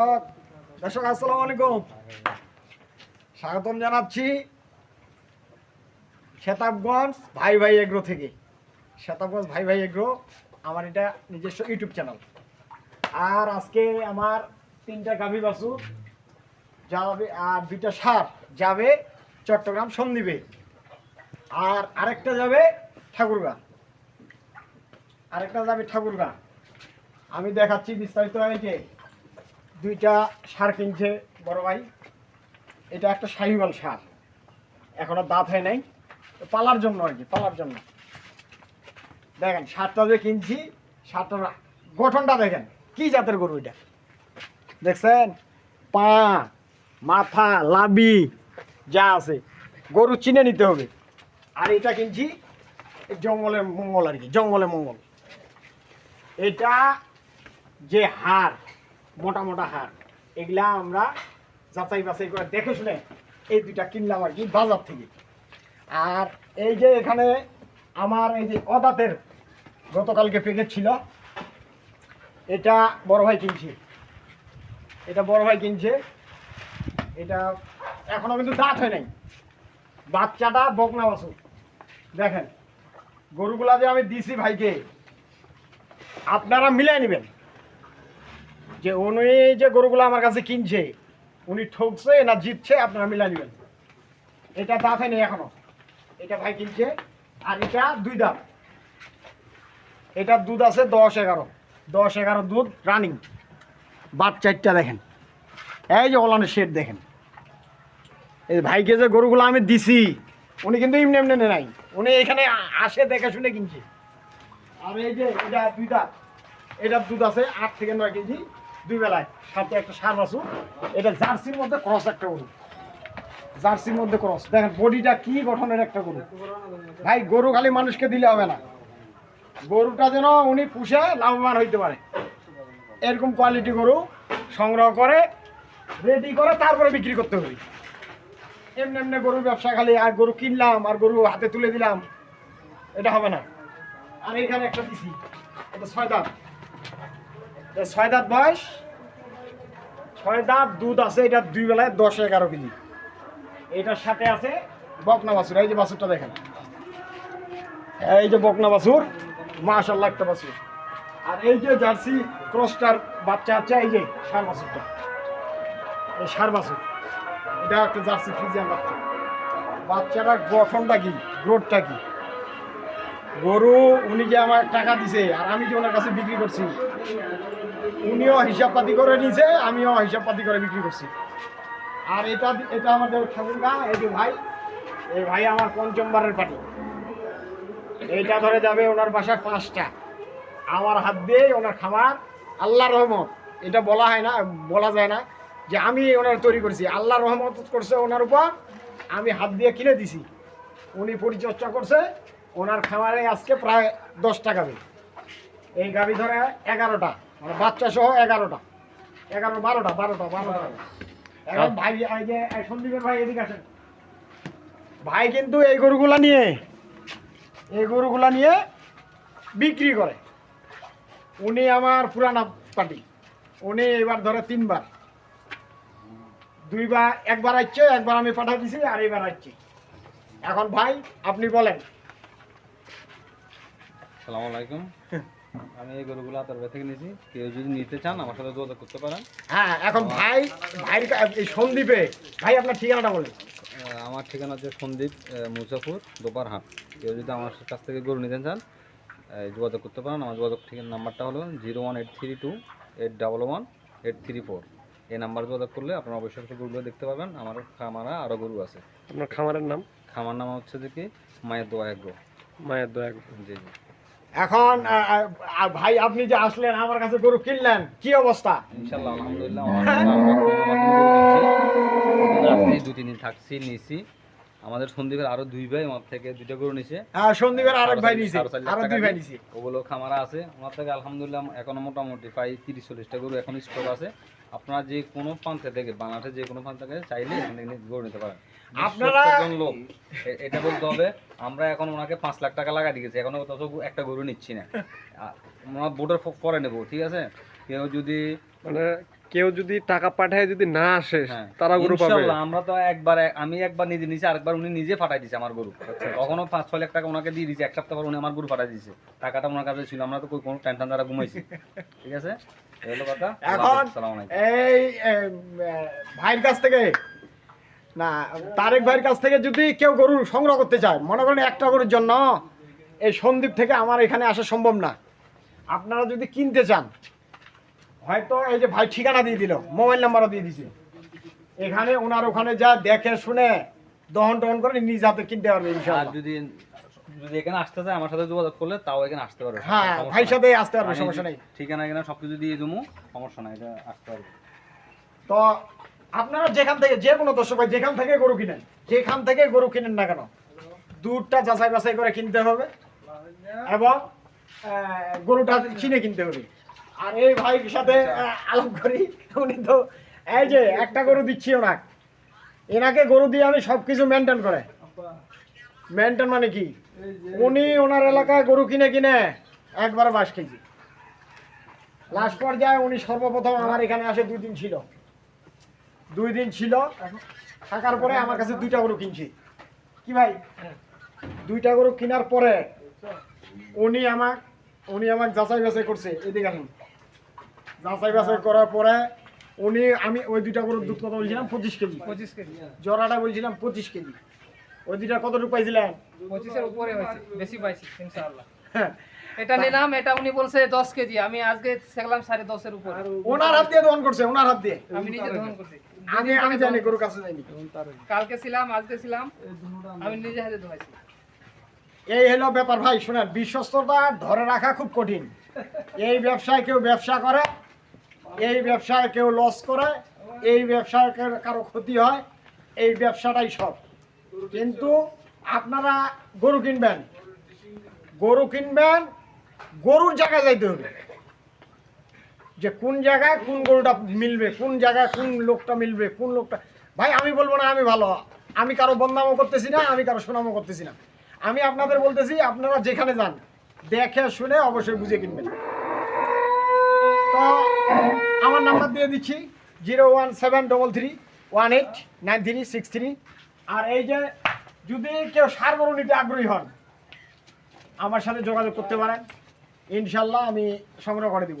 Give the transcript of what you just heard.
দর্শক, আসসালামু আলাইকুম। স্বাগতম জানাচ্ছি শেতাবগঞ্জ ভাই ভাই এগ্রো থেকে। শেতাবগঞ্জ ভাই ভাই এগ্রো, আমার এটা নিজস্ব ইউটিউব চ্যানেল। আর আজকে আমার তিনটা গাভী বাছুর যাবে, আর দুইটা সার যাবে চট্টগ্রাম সন্দ্বীপে। আর আরেকটা যাবে ঠাকুরগা। আরেকটা যাবে ঠাকুরগা। আমি দেখাচ্ছি বিস্তারিত হয়েছে দুইটা সার কিনছে বড় ভাই। এটা একটা শাহিওয়াল সার। এখনও দাঁত হয় নাই। পালার জন্য আর কি, পালার জন্য। দেখেন, সারটা যে কিনছি, সারটার গঠনটা দেখেন, কি জাতের গরু এটা? দেখছেন? পা, মাথা, লাবি, যা আছে। গরু চিনে নিতে হবে। আর এটা কিনছি, এই জঙ্গলের মঙ্গল আর কি জঙ্গলের মঙ্গল। এটা যে হাড় মোটা মোটা হাড় এগুলা আমরা যাচাই বাছাই করে দেখে শুনে এই দুইটা কিনলাম আর কি বাজার থেকে। আর এই যে এখানে আমার এই যে অদাতের গতকালকে প্যাকেট ছিল, এটা বড় ভাই কিনছে। এটা বড় ভাই কিনছে। এটা এখনও কিন্তু দাঁত হয় নাই। বাচ্চাটা বকনা বাসু দেখেন, গরুগুলা যে আমি দিছি ভাইকে, আপনারা মিলাই নেবেন। যে উনি যে গরুগুলো আমার কাছে কিনছে, উনি ঠকছে না জিতছে, আপনারা মিলাই নেবেন। এটা দাঁত হয়নি এখনও। এটা ভাই কিনছে, আর এটা দুই দাঁত। এটার দুধ আছে দশ এগারো। দশ এগারো দুধ রানিং বাচ্চারটা দেখেন। এই যে ওলানের শেড দেখেন। এই ভাইকে যে গরুগুলো আমি দিছি, উনি কিন্তু এমনি এমনি নাই। উনি এখানে আসে দেখে শুনে কিনছে। আর এই যে, এটা দুই দাঁত। এটার দুধ আছে আট থেকে নয় কেজি। দুই বেলায় সাথে একটা সার বাছুর এটা জার্সির মধ্যে ক্রস একটা গরু। জার্সির মধ্যে ক্রস দেখেন বডিটা কি গঠনের একটা গরু। ভাই, গরু খালি মানুষকে দিলে হবে না। গরুটা যেন উনি পুষে লাভবান হইতে পারে। এরকম কোয়ালিটি গরু সংগ্রহ করে রেডি করে তারপরে বিক্রি করতে হবে। এমনি এমনি গরুর ব্যবসা খালি, আর গরু কিনলাম, আর গরু হাতে তুলে দিলাম, এটা হবে না। আর এখানে একটা দিছি, এটা ছয় এটা ছয় দাঁত বয়স? ছয় দাঁত দুধ আছে, এটা দুই বেলায় দশ, এগারো কেজি। এটার সাথে আছে বকনা বাছুর, এই যে বাছুরটা দেখেন। এই যে বকনা বাছুর মাশাল্লাহ একটা বাছুর। আর এই যে জার্সি ক্রসটার বাচ্চা আছে, এই যে সার বাছুরটা। এই সার বাছুর। এটা একটা জার্সি ফ্রিজিয়ান বাচ্চা। বাচ্চাটার গঠনটা কি? গ্রোথটা কি? গরু উনি যে আমার টাকা দিছে আর আমি যে ওনার কাছে বিক্রি করছি? উনিও হিসাব পাতি করে নিছে, আমিও হিসাব পাতি করে বিক্রি করছি। আর এটা এটা আমাদের ঠাকুরগা, এই যে ভাই, এই ভাই আমার পঞ্চমবারের পাটি। এইটা ধরে যাবে ওনার বাসায় পাঁচটা। আমার হাত দিয়ে ওনার খামার আল্লাহ রহমত। এটা বলা হয় না, বলা যায় না যে আমি ওনার তৈরি করছি। আল্লাহ রহমত করছে ওনার উপর, আমি হাত দিয়ে কিনে দিছি। উনি পরিচর্যা করছে ওনার খামারে আজকে প্রায় দশটা গাভি এই গাভি ধরে এগারোটা মানে বাচ্চা সহ এগারোটা। এগারো বারোটা বারোটা বারোটা। এখন ভাই এই যে সন্দীপের ভাই এদিকে আসেন। ভাই কিন্তু এই গরুগুলা নিয়ে এই গরুগুলা নিয়ে বিক্রি করে। উনি আমার পুরানা পার্টি। উনি এবার ধরে তিনবার। দুইবার একবার আসছে একবার আমি পাঠাই দিছি আর এবার আসছি এখন ভাই আপনি বলেন সালাম আলাইকুম। আমি এই গরুগুলো আতরবে থেকে নিয়েছি। কেউ যদি নিতে চান আমার সাথে যোগাযোগ করতে পারেন। হ্যাঁ এখন ভাই ভাই এই সন্দীপে। ভাই আপনার ঠিকানাটা বলেন। আমার ঠিকানা হচ্ছে সন্দীপ আহ, মুসাফুর দোপারহাট। কেউ যদি আমার কাছ থেকে গরু নিতে চান যোগাযোগ করতে পারেন। আমার যোগাযোগ ঠিক নাম্বারটা হলো zero one eight three two eight double one eight three four. এই নাম্বার যোগাযোগ করলে আপনারা অবশ্যই অবশ্যই গরুগুলো দেখতে পাবেন আমার খামারা আরও গরু আছে। আপনার খামারের নাম? খামার নাম হচ্ছে যে কি? মায়ের দোয়া এগ্রো। মায়ের দয়া জি জি। এখন ভাই আপনি যে আসলেন আমার কাছে গরু কিনলেন কি অবস্থা? আলহামদুলিল্লাহ আমার আমরা দু তিন দিন থাকছি নিছি। আমাদের সন্দীপের আরও দুই ভাই আমার থেকে দুইটা গরু নিছে। হ্যাঁ সন্দীপের আরেক ভাই নিছে। আরও দুই ভাই নিছে। ওগুলো খামারা আছে। ওনার থেকে আলহামদুলিল্লাহ এখন মোটামুটি প্রায় তিরিশ চল্লিশটা গরু এখন স্টক আছে। আপনারা যে কোনো প্রান্তে থেকে বাংলাদেশের যে কোনো প্রান্ত থেকে চাইলে এখান গরু নিতে পারেন। আপনারা- লোক। এটা বলতে হবে আমরা এখন ওনাকে পাঁচ লাখ টাকা লাগা দিয়েছি এখনও তত একটা গরু নিচ্ছি না। ওনার বোর্ডের পরে নেব ঠিক আছে? কেউ যদি মানে কেউ যদি টাকা পাঠায় যদি না আসে হ্যাঁ। তারা গরু পাবে। আমরা তো একবার আমি একবার নিজে নিয়েছি আরেকবার উনি নিজে পাঠাই দিয়েছে আমার গরু। কখনো পাঁচ ছয় লাখ টাকা ওনাকে দিয়ে দিয়েছে এক সপ্তাহ পর উনি আমার গরু পাঠাই দিয়েছে টাকাটা ওনার কাছে ছিল আমরা তো কোনো টেনশন দ্বারা ঘুমাইছি। ঠিক আছে? এই হলো কথা। এখন এই ভাইয়ের কাছ থেকে না তারেক ভাইয়ের কাছ থেকে যদি কেউ গরু সংগ্রহ করতে চায় মনে করেন একটা গরুর জন্য এই সন্দীপ থেকে আমার এখানে আসা সম্ভব না। আপনারা যদি কিনতে চান হয়তো এই যে ভাই ঠিকানা দিয়ে দিল মোবাইল নাম্বারও দিয়ে দিছে। এখানে ওনার ওখানে যা দেখে শুনে দহন টহন করে নিজ হাতে কিনতে পারবে ইনশাআল্লাহ। যদি যদি এখানে আসতে চায় আমার সাথে যোগাযোগ করলে তাও এখানে আসতে পারবে। হ্যাঁ ভাইয়ের সাথে আসতে পারবে সমস্যা নেই। ঠিকানা এখানে সবকিছু দিয়ে দেবো সমস্যা নাই এটা আসতে পারবে। তো আপনারা যেখান থেকে, যে কোনো দর্শক ভাই, যেখান থেকে গরু কিনেন, যেখান থেকে গরু কিনেন না কেন, দুধটা যাচাই বাছাই করে কিনতে হবে এবং গরুটা কিনে কিনতে হবে। আর এই ভাইয়ের সাথে আলাপ করি, উনি তো, এই যে একটা গরু দিচ্ছি ওনাকে। এনাকে গরু দিয়ে আমি সব কিছু মেনটেন করে। মেনটেন মানে কি? উনি ওনার এলাকায় গরু কিনে কিনে একবারে বাস কেজি। লাস্ট পর্যায়ে উনি সর্বপ্রথম আমার এখানে আসে দুই দিন ছিল। দুই দিন ছিল থাকার পরে আমার কাছে দুইটা গরু কিনছি। কি ভাই? দুইটা গরু কেনার পরে উনি আমার উনি আমার যাচাই বাছাই করছে এদিকে আসুন যাচাই বাছাই করার পরে উনি আমি ওই দুইটা গরুর দুধ কত বলছিলাম? পঁচিশ কেজি। পঁচিশ কেজি জরাটা বলছিলাম পঁচিশ কেজি। ওই দুইটা কতটুকু পাইছিলেন? পঁচিশের উপরে হয়েছে বেশি পাইছি ইনশাআল্লাহ। হ্যাঁ। এটা নিলাম এটা উনি বলছে দশ কেজি আমি আজকে দেখলাম সাড়ে দশের উপর। ওনার হাত দিয়ে দহন করছে ওনার হাত দিয়ে। আমি নিজে দহন করছি। আমি আমি জানি গরুর কাছে যাইনি কালকে ছিলাম আজকে ছিলাম। আমি নিজে হাতে ধোয়াইছি। এই হলো ব্যাপার ভাই শুনেন বিশ্বস্ততা ধরে রাখা খুব কঠিন। এই ব্যবসায় কেউ ব্যবসা করে এই ব্যবসায় কেউ লস করে এই ব্যবসায় কার- কারও ক্ষতি হয় এই ব্যবসাটাই সব। কিন্তু আপনারা গরু কিনবেন গরু কিনবেন গরুর জায়গায় যাইতে হবে। যে কোন জায়গায় কোন গরুটা মিলবে, কোন জায়গায় কোন লোকটা মিলবে, কোন লোকটা, ভাই আমি বলব না আমি ভালো, আমি কারও বদনামও করতেছি না, আমি কারও সুনামও করতেছি না। আমি আপনাদের বলতেছি, আপনারা যেখানে যান, দেখে শুনে অবশ্যই বুঝে কিনবেন। তো আমার নাম্বার দিয়ে দিচ্ছি, zero one seven double three one eight nine three six three. আর এই যে যদি কেউ সার গরু নিতে আগ্রহী হন, আমার সাথে যোগাযোগ করতে পারেন। ইনশাল্লাহ আমি সংগ্রহ করে দিব।